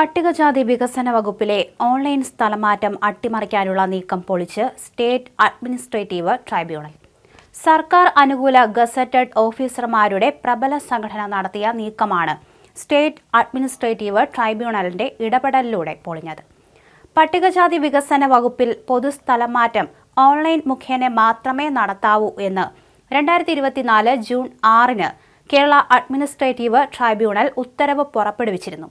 പട്ടികജാതി വികസന വകുപ്പിലെ ഓൺലൈൻ സ്ഥലമാറ്റം അട്ടിമറിക്കാനുള്ള നീക്കം പൊളിച്ച് സ്റ്റേറ്റ് അഡ്മിനിസ്ട്രേറ്റീവ് ട്രൈബ്യൂണൽ. സർക്കാർ അനുകൂല ഗസറ്റഡ് ഓഫീസർമാരുടെ പ്രബല സംഘടന നടത്തിയ നീക്കമാണ് സ്റ്റേറ്റ് അഡ്മിനിസ്ട്രേറ്റീവ് ട്രൈബ്യൂണലിന്റെ ഇടപെടലിലൂടെ പൊളിഞ്ഞത്. പട്ടികജാതി വികസന വകുപ്പിൽ പൊതുസ്ഥലമാറ്റം ഓൺലൈൻ മുഖേന മാത്രമേ നടത്താവൂ എന്ന് രണ്ടായിരത്തി ഇരുപത്തിനാല് ജൂൺ ആറിന് കേരള അഡ്മിനിസ്ട്രേറ്റീവ് ട്രൈബ്യൂണൽ ഉത്തരവ് പുറപ്പെടുവിച്ചിരുന്നു.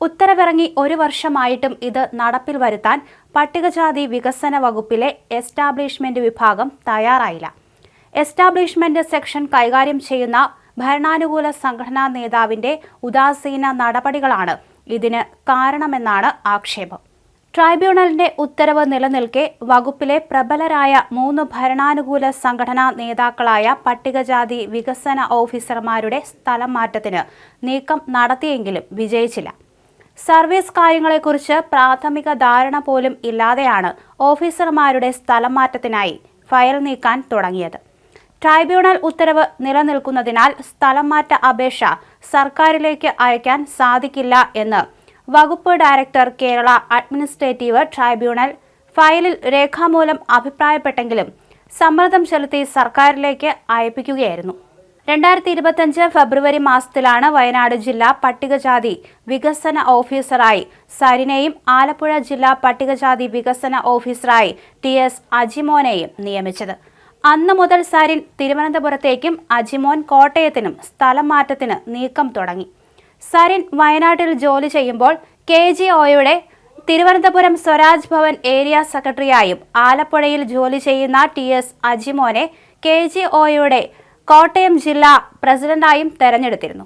ഉത്തരവിറങ്ങി ഒരു വർഷമായിട്ടും ഇത് നടപ്പിൽ വരുത്താൻ പട്ടികജാതി വികസന വകുപ്പിലെ എസ്റ്റാബ്ലിഷ്മെന്റ് വിഭാഗം തയ്യാറായില്ല. എസ്റ്റാബ്ലിഷ്മെന്റ് സെക്ഷൻ കൈകാര്യം ചെയ്യുന്ന ഭരണാനുകൂല സംഘടനാ നേതാവിന്റെ ഉദാസീന നടപടികളാണ് ഇതിന് കാരണമെന്നാണ് ആക്ഷേപം. ട്രൈബ്യൂണലിന്റെ ഉത്തരവ് നിലനിൽക്കെ വകുപ്പിലെ പ്രബലരായ മൂന്ന് ഭരണാനുകൂല സംഘടനാ നേതാക്കളായ പട്ടികജാതി വികസന ഓഫീസർമാരുടെ സ്ഥലം മാറ്റത്തിന് നീക്കം നടത്തിയെങ്കിലും വിജയിച്ചില്ല. സർവീസ് കാര്യങ്ങളെക്കുറിച്ച് പ്രാഥമിക ധാരണ പോലും ഇല്ലാതെയാണ് ഓഫീസർമാരുടെ സ്ഥലം മാറ്റത്തിനായി ഫയൽ നീക്കാൻ തുടങ്ങിയത്. ട്രൈബ്യൂണൽ ഉത്തരവ് നിലനിൽക്കുന്നതിനാൽ സ്ഥലം മാറ്റ അപേക്ഷ സർക്കാരിലേക്ക് അയക്കാൻ സാധിക്കില്ല എന്ന് വകുപ്പ് ഡയറക്ടർ കേരള അഡ്മിനിസ്ട്രേറ്റീവ് ട്രൈബ്യൂണൽ ഫയലിൽ രേഖാമൂലം അഭിപ്രായപ്പെട്ടെങ്കിലും സമ്മർദ്ദം ചെലുത്തി സർക്കാരിലേക്ക് അയപ്പിക്കുകയായിരുന്നു. രണ്ടായിരത്തി ഇരുപത്തിയഞ്ച് ഫെബ്രുവരി മാസത്തിലാണ് വയനാട് ജില്ലാ പട്ടികജാതി വികസന ഓഫീസറായി സരിനെയും ആലപ്പുഴ ജില്ലാ പട്ടികജാതി വികസന ഓഫീസറായി ടി എസ് അജിമോനെയും നിയമിച്ചത്. അന്നു മുതൽ സരിൻ തിരുവനന്തപുരത്തേക്കും അജിമോൻ കോട്ടയത്തിനും സ്ഥലം മാറ്റത്തിന് നീക്കം തുടങ്ങി. സരിൻ വയനാട്ടിൽ ജോലി ചെയ്യുമ്പോൾ കെ ജി ഒയുടെ തിരുവനന്തപുരം സ്വരാജ് ഭവൻ ഏരിയ സെക്രട്ടറിയായും ആലപ്പുഴയിൽ ജോലി ചെയ്യുന്ന ടി എസ് അജിമോനെ കെ ജി ഒയുടെ കോട്ടയം ജില്ലാ പ്രസിഡന്റായും തെരഞ്ഞെടുത്തിരുന്നു.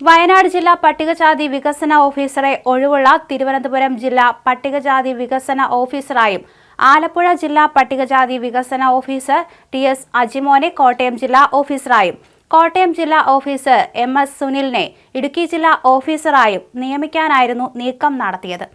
വയനാട് ജില്ലാ പട്ടികജാതി വികസന ഓഫീസറെ ഒഴിവുള്ള തിരുവനന്തപുരം ജില്ലാ പട്ടികജാതി വികസന ഓഫീസറായും ആലപ്പുഴ ജില്ലാ പട്ടികജാതി വികസന ഓഫീസർ ടി എസ് അജിമോനെ കോട്ടയം ജില്ലാ ഓഫീസറായും കോട്ടയം ജില്ലാ ഓഫീസർ എം എസ് സുനിലിനെ ഇടുക്കി ജില്ലാ ഓഫീസറായും നിയമിക്കാനായിരുന്നു നീക്കം നടത്തിയത്.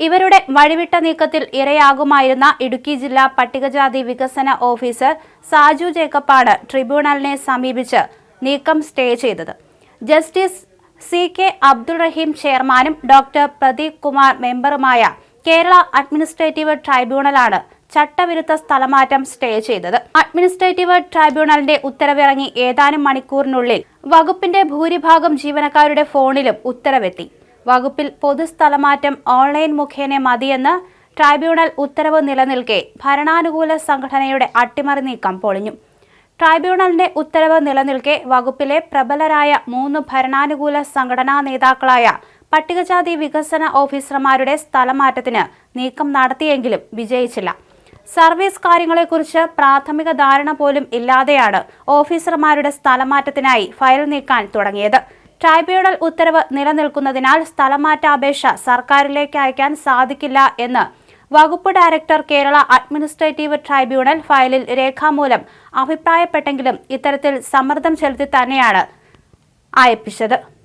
ഇവരുടെ വഴിവിട്ട നീക്കത്തിൽ ഇരയാകുമായിരുന്ന ഇടുക്കി ജില്ലാ പട്ടികജാതി വികസന ഓഫീസർ സാജു ജേക്കബാണ് ട്രിബ്യൂണലിനെ സമീപിച്ച് നീക്കം സ്റ്റേ ചെയ്തത്. Justice C K Abdul Rahim ചെയർമാനും ഡോക്ടർ പ്രദീപ് കുമാർ മെമ്പറുമായ കേരള അഡ്മിനിസ്ട്രേറ്റീവ് ട്രൈബ്യൂണലാണ് ചട്ടവിരുദ്ധ സ്ഥലമാറ്റം സ്റ്റേ ചെയ്തത്. അഡ്മിനിസ്ട്രേറ്റീവ് ട്രൈബ്യൂണലിന്റെ ഉത്തരവിറങ്ങി ഏതാനും മണിക്കൂറിനുള്ളിൽ വകുപ്പിന്റെ ഭൂരിഭാഗം ജീവനക്കാരുടെ ഫോണിലും ഉത്തരവെത്തി. വകുപ്പിൽ പൊതുസ്ഥലമാറ്റം ഓൺലൈൻ മുഖേന മതിയെന്ന് ട്രൈബ്യൂണൽ ഉത്തരവ് നിലനിൽക്കെ ഭരണാനുകൂല സംഘടനയുടെ അട്ടിമറി നീക്കം പൊളിഞ്ഞു. ട്രൈബ്യൂണലിന്റെ ഉത്തരവ് നിലനിൽക്കെ വകുപ്പിലെ പ്രബലരായ മൂന്ന് ഭരണാനുകൂല സംഘടനാ നേതാക്കളായ പട്ടികജാതി വികസന ഓഫീസർമാരുടെ സ്ഥലമാറ്റത്തിന് നീക്കം നടത്തിയെങ്കിലും വിജയിച്ചില്ല. സർവീസ് കാര്യങ്ങളെക്കുറിച്ച് പ്രാഥമിക ധാരണ പോലും ഇല്ലാതെയാണ് ഓഫീസർമാരുടെ സ്ഥലമാറ്റത്തിനായി ഫയൽ നീക്കാൻ തുടങ്ങിയത്. ട്രൈബ്യൂണൽ ഉത്തരവ് നിലനിൽക്കുന്നതിനാൽ സ്ഥലമാറ്റാപേക്ഷ സർക്കാരിലേക്ക് അയക്കാൻ സാധിക്കില്ല എന്ന് വകുപ്പ് ഡയറക്ടർ കേരള അഡ്മിനിസ്ട്രേറ്റീവ് ട്രൈബ്യൂണൽ ഫയലിൽ രേഖാമൂലം അഭിപ്രായപ്പെട്ടെങ്കിലും ഇത്തരത്തിൽ സമ്മർദ്ദം ചെലുത്തി തന്നെയാണ് അയപ്പിച്ചത്.